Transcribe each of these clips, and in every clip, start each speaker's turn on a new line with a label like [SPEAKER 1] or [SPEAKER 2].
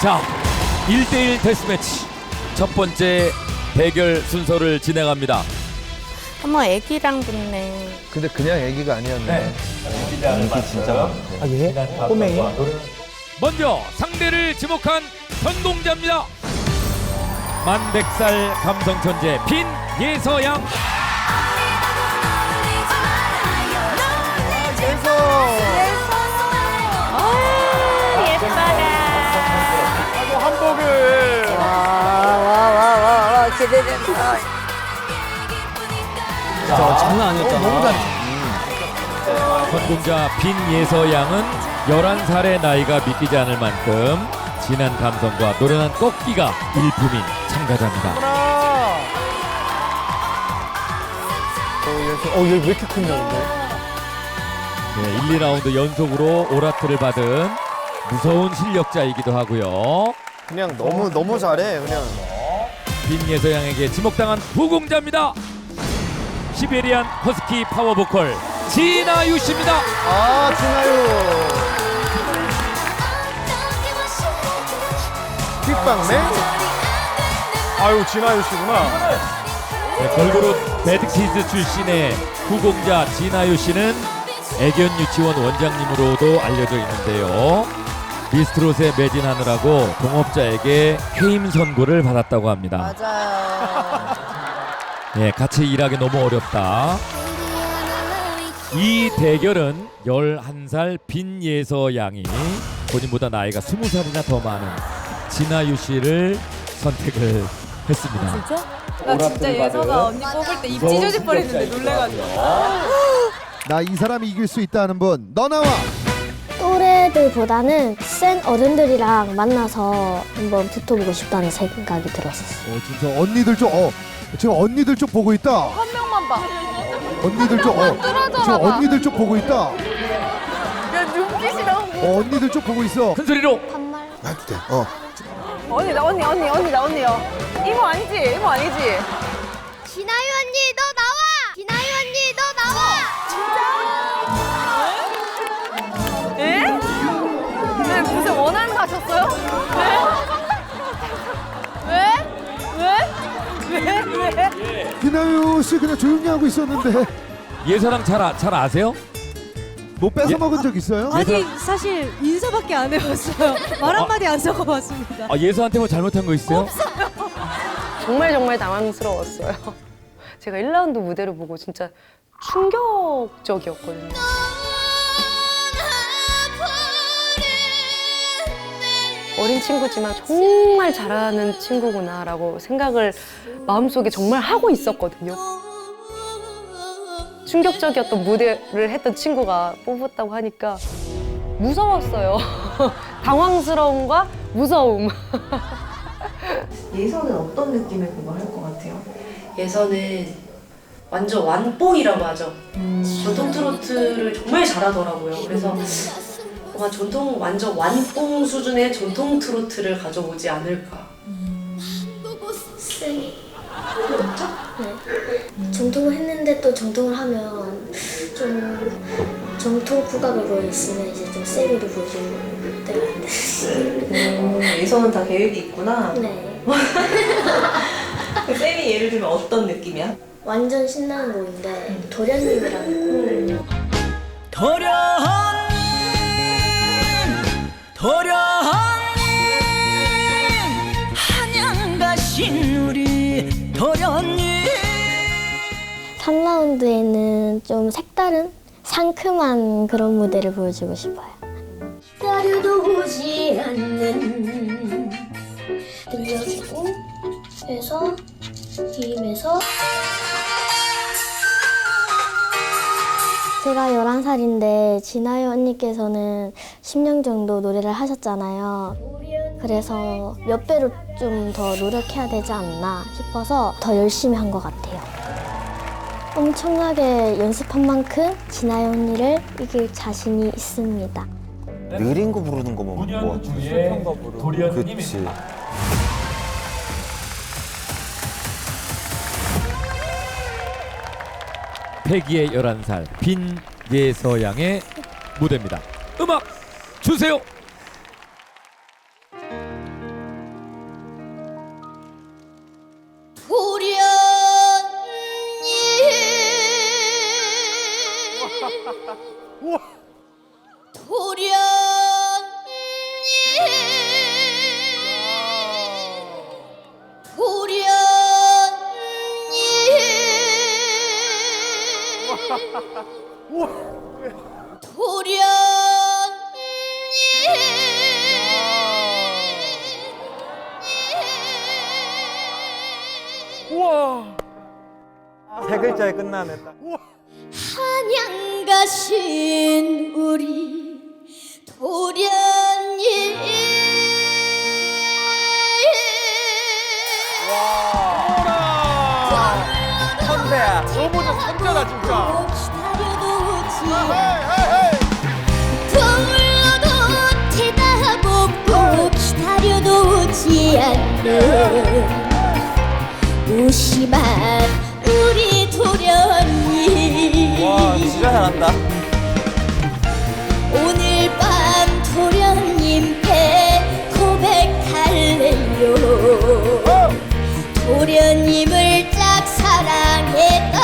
[SPEAKER 1] 자, 1대1 데스매치 첫 번째 대결 순서를 진행합니다.
[SPEAKER 2] 어머 애기랑 붙네.
[SPEAKER 3] 근데 그냥 애기가 아니었네.
[SPEAKER 4] 인기 진짜.
[SPEAKER 5] 아 예? 꼬맹이?
[SPEAKER 1] 먼저 상대를 지목한 전공자입니다. 만백살 감성 천재 빈 예서양.
[SPEAKER 2] 와와 기대된다.
[SPEAKER 5] 저 장난 아니었잖아. 너무 잘.
[SPEAKER 1] 전공자 빈 예서 양은 11살의 나이가 믿기지 않을 만큼 진한 감성과 노련한 꺾기가 일품인 참가자입니다.
[SPEAKER 5] 어, 얘 왜 이렇게 크냐, 근데?
[SPEAKER 1] 네, 1, 2라운드 연속으로 오라트를 받은 무서운 실력자이기도 하고요.
[SPEAKER 3] 그냥 너무 너무 잘해. 그냥
[SPEAKER 1] 빈 예서양에게 지목당한 후공자입니다. 시베리안 허스키 파워 보컬 진아유 씨입니다.
[SPEAKER 3] 아 진아유. 빅방맨.
[SPEAKER 5] 아유, 진아유 씨구나.
[SPEAKER 1] 네, 걸그룹 배드키즈 출신의 후공자 진아유 씨는 애견 유치원 원장님으로도 알려져 있는데요. 미스트롯에 매진하느라고 동업자에게 해임 선고를 받았다고 합니다.
[SPEAKER 2] 맞아요.
[SPEAKER 1] 예, 같이 일하기 너무 어렵다. 이 대결은 11살 빈예서 양이 본인보다 나이가 20살이나 더 많은 진아유 씨를 선택을 했습니다.
[SPEAKER 2] 진짜?
[SPEAKER 6] 나 진짜 예서가 언니 뽑을 때 입 찢어질 뻔했는데 놀래가지고
[SPEAKER 7] 나 이 사람이 이길 수 있다는 분, 너 나와.
[SPEAKER 8] 또래들보다는 센 어른들이랑 만나서 한번 붙어보고 싶다는 생각이 들었었어요.
[SPEAKER 7] 어, 진짜 언니들 쪽, 어, 지금 언니들 쪽 보고 있다.
[SPEAKER 6] 한 명만 봐.
[SPEAKER 7] 언니들 쪽, 어,
[SPEAKER 6] 뚫어져라
[SPEAKER 7] 지금
[SPEAKER 6] 봐.
[SPEAKER 7] 언니들 쪽 보고 있다.
[SPEAKER 6] 야 눈빛이랑
[SPEAKER 7] 어, 언니들 쪽 보고 있어.
[SPEAKER 1] 큰 소리로
[SPEAKER 8] 반말
[SPEAKER 7] 해도 돼. 어.
[SPEAKER 6] 언니 나 언니 언니 언니 나 언니요. 이모 아니지 이모 아니지.
[SPEAKER 8] 진아유 언니 너
[SPEAKER 6] 원한 가셨어요? 왜? 왜? 왜? 왜?
[SPEAKER 7] 김나유 씨 그냥 조용히 하고 있었는데
[SPEAKER 1] 예서랑 잘, 아, 잘 아세요?
[SPEAKER 7] 뭐 뺏어
[SPEAKER 1] 예?
[SPEAKER 7] 먹은 적 있어요?
[SPEAKER 9] 아니 사실 인사밖에 안 해봤어요. 말 한마디 안 적어봤습니다.
[SPEAKER 1] 아, 예서한테 뭐 잘못한 거 있어요?
[SPEAKER 10] 정말 정말 당황스러웠어요. 제가 1라운드 무대를 보고 진짜 충격적이었거든요. 어린 친구지만 정말 잘하는 친구구나라고 생각을 마음속에 정말 하고 있었거든요. 충격적이었던 무대를 했던 친구가 뽑았다고 하니까 무서웠어요. 당황스러움과 무서움.
[SPEAKER 11] 예선은 어떤 느낌의 곡을 할 것 같아요?
[SPEAKER 10] 예선은 완전 완뽕이라고 하죠. 전통 트로트를 정말 잘하더라고요. 그래서 아마 전통 완전 완뽕 수준의 전통 트로트를 가져오지 않을까.
[SPEAKER 8] 네. 정통을 했는데 또 정통을 하면 좀 정통 국악으로 있으면 이제 좀 세미를 보여줄 때가 안 돼.
[SPEAKER 11] 음, 예선은 다 계획이 있구나.
[SPEAKER 8] 네.
[SPEAKER 11] 그 쌤이 예를 들면 어떤 느낌이야?
[SPEAKER 8] 완전 신나는 곡인데 도련님이라는 곡. 삼라운드에는 좀 색다른 상큼한 그런 무대를 보여주고 싶어요. 기다려도 오지 않는 들려주고 해서 힘에서 제가 11살인데 진아유 언니께서는 10년 정도 노래를 하셨잖아요. 그래서 몇 배로 좀 더 노력해야 되지 않나 싶어서 더 열심히 한 것 같아요. 엄청나게 연습한 만큼 진아유 언니를 이길 자신이 있습니다.
[SPEAKER 4] 느린 거 부르는 거면 뭐 그치.
[SPEAKER 1] 패기의 11살 빈 예서양의 무대입니다. 음악 주세요.
[SPEAKER 5] 세 글자에 끝나네. 딱.
[SPEAKER 3] 한양 가신 우리 도련님
[SPEAKER 5] 선배야. 너무 좀 선배다 진짜.
[SPEAKER 3] 불러도 대답 없고 기다려도 오지 않는 무심한
[SPEAKER 4] 진짜 잘한다.
[SPEAKER 3] 오늘 밤 도련님께 고백할래요 도련님을 짝 사랑했다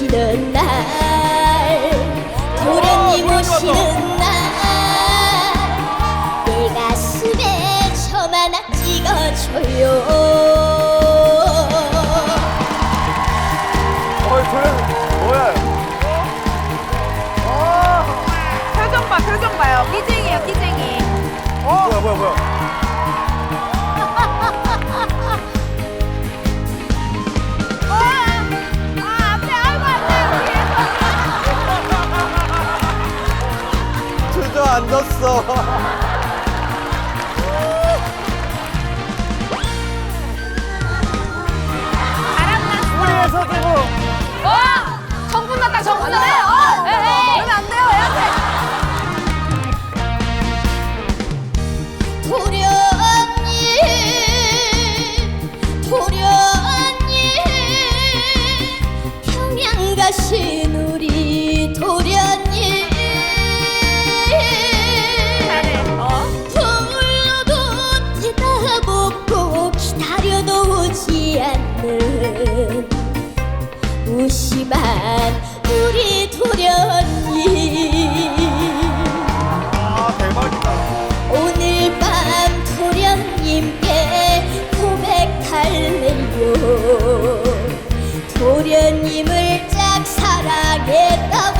[SPEAKER 3] 오시는 날 도련님 오시는 날 내 가슴에 점 하나 찍어줘요
[SPEAKER 5] 어이 도련 뭐야?
[SPEAKER 6] 표정 봐, 표정 봐요. 끼쟁이요, 끼쟁이.
[SPEAKER 5] 뭐야 뭐야 뭐야?
[SPEAKER 4] 주저앉았어.
[SPEAKER 5] 우리에서 두고
[SPEAKER 6] 어! 정분 났다, 정분 났다.
[SPEAKER 3] 무심한 우리 도련님
[SPEAKER 5] 아 대박이다.
[SPEAKER 3] 오늘 밤 도련님께 고백할래요 도련님을 짝 사랑했다고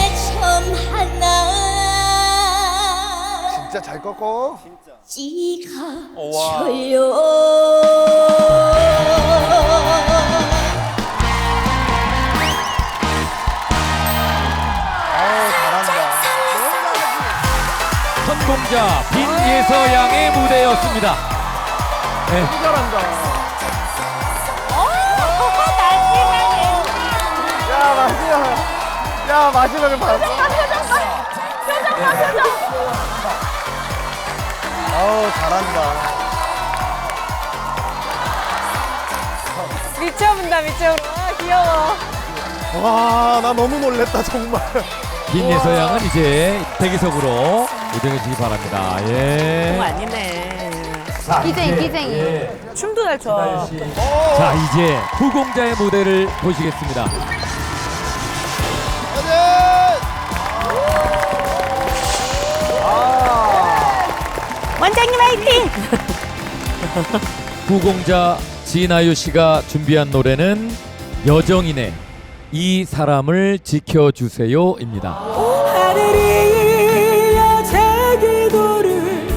[SPEAKER 12] 진짜 잘 꺾어.
[SPEAKER 3] 찍어줘요
[SPEAKER 1] 선공자 빈예서 양의 무대였습니다. 네,
[SPEAKER 5] 잘한다. 야 마지막. 야 마지막을 봤어.
[SPEAKER 12] 아우 잘한다.
[SPEAKER 6] 미쳐본다, 미쳐본다. 아, 귀여워.
[SPEAKER 5] 와 나 너무 놀랬다 정말.
[SPEAKER 1] 빈예서양은 이제 대기석으로 이동해 주시기 바랍니다. 예.
[SPEAKER 2] 아니네.
[SPEAKER 6] 끼쟁이.
[SPEAKER 1] 예.
[SPEAKER 6] 춤도 잘 춰.
[SPEAKER 1] 자 이제 후공자의 무대를 보시겠습니다.
[SPEAKER 2] 원장님 화이팅!
[SPEAKER 1] 후공자 진아유 씨가 준비한 노래는 여정인의 이 사람을 지켜주세요입니다.
[SPEAKER 9] 하늘이 기도를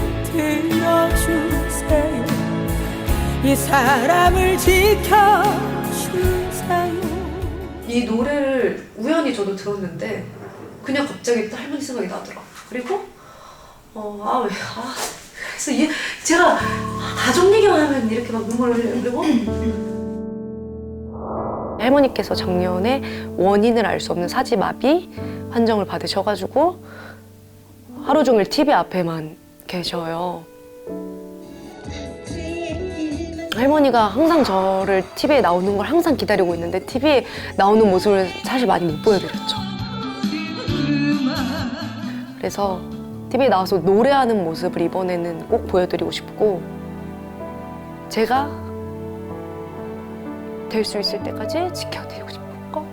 [SPEAKER 9] 이 사람을 지켜주세요
[SPEAKER 10] 이 노래를 우연히 저도 들었는데 그냥 갑자기 또 할머니 생각이 나더라. 그리고 어 아 왜 아 그래서 이 제가 가족 얘기만 하면 이렇게 막 눈물을 흘려요. 그리고 할머니께서 작년에 원인을 알 수 없는 사지마비 판정을 받으셔가지고 하루 종일 TV 앞에만 계셔요. 할머니가 항상 저를 TV에 나오는 걸 항상 기다리고 있는데 TV에 나오는 모습을 사실 많이 못 보여드렸죠. 그래서 TV에 나와서 노래하는 모습을 이번에는 꼭 보여드리고 싶고 제가 될 수 있을 때까지 지켜드리고 거.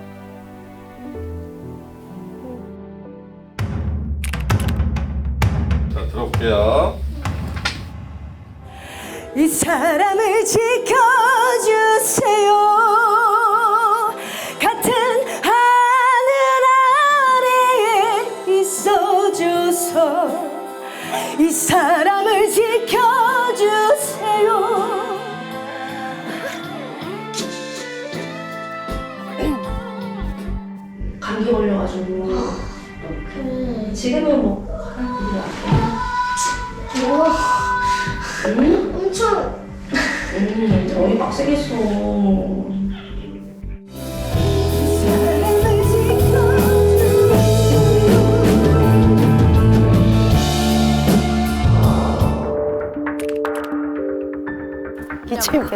[SPEAKER 13] 자, 들어볼게요.
[SPEAKER 9] 이 사람을 지켜주세요 사람을 지켜주세요.
[SPEAKER 10] 감기 걸려가지고. 지금은 뭐 응? 엄청. 응 어이 빡세겠어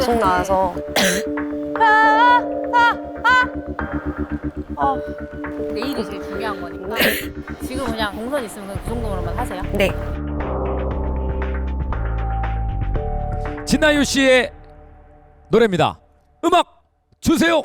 [SPEAKER 10] 계속 나와서
[SPEAKER 6] 내일이 제일 중요한 거니까 지금 그냥 동선 있으면 그냥 그 정도로만 하세요.
[SPEAKER 10] 네
[SPEAKER 1] 진아유 씨의 노래입니다. 음악 주세요.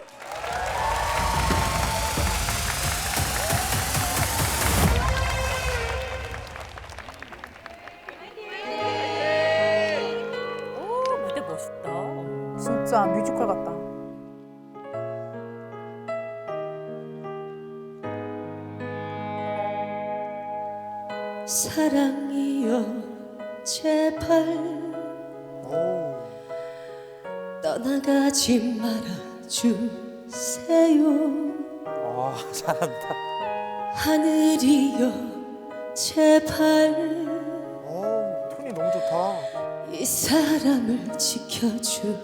[SPEAKER 9] 사랑이여 제발. 떠나가지 말아주세요.
[SPEAKER 12] 아, 잘한다.
[SPEAKER 9] 하늘이여 제발.
[SPEAKER 12] 어, 톤이 너무 좋다.
[SPEAKER 9] 이 사람을 지켜주세요.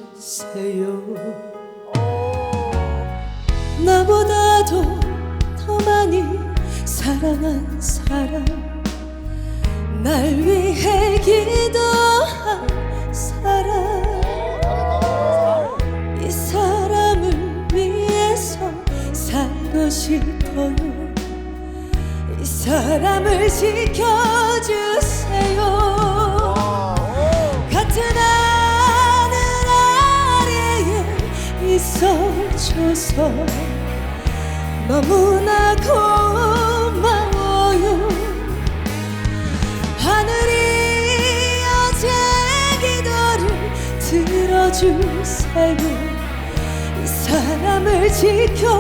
[SPEAKER 9] 나보다도 더 많이 사랑한 사람 날 위해 기도한 사람. 이 사람을 위해서 살고 싶어요. 이 사람을 지켜주세요. 같은 하늘 아래에 있어줘서 너무나 고 들어주세요 이 사람을 지켜주세요.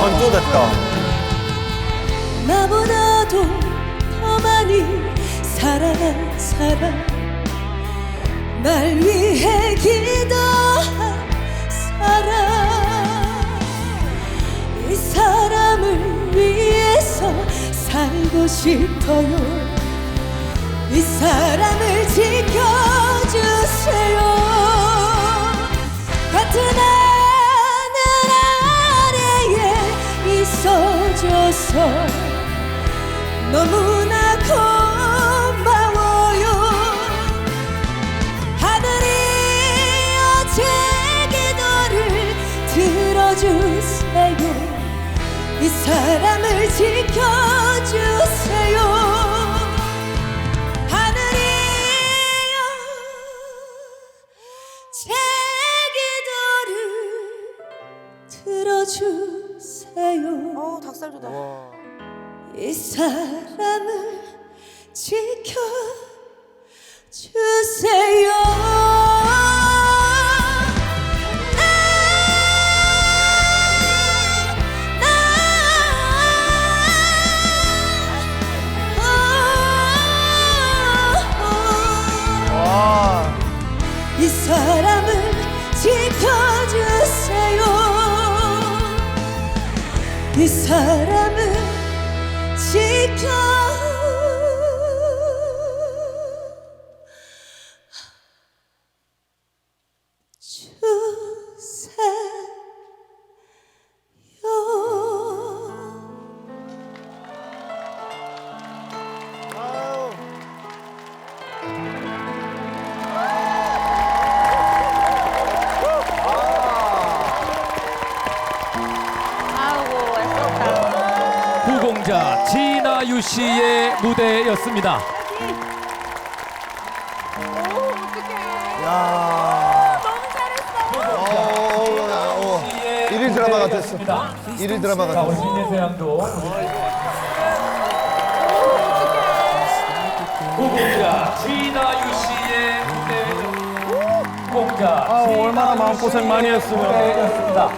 [SPEAKER 4] 건조됐다.
[SPEAKER 9] 나보다도 더 많이 사랑한 사람 날 위해 기도 살고 싶어요. 이 사람을 지켜주세요. 같은 하늘 아래에 있어줘서 너무나 고마워요. 하늘이 어제 기도를 들어주세요. 이 사람을 지켜 주세요. 하늘이여 제 기도를 들어주세요. 어 닭살도다 이 사람을 지켜 주세요
[SPEAKER 1] 씨의 무대였습니다.
[SPEAKER 12] 야.
[SPEAKER 7] 일일 드라마 같았어. 일일 드라마
[SPEAKER 1] 자, 우리
[SPEAKER 7] 같았어.
[SPEAKER 1] 신예세 양도 후공자 진아유 씨의 무대 후공자
[SPEAKER 5] 아, 얼마나 마음고생 많이 했으면.
[SPEAKER 1] 무대였습니다.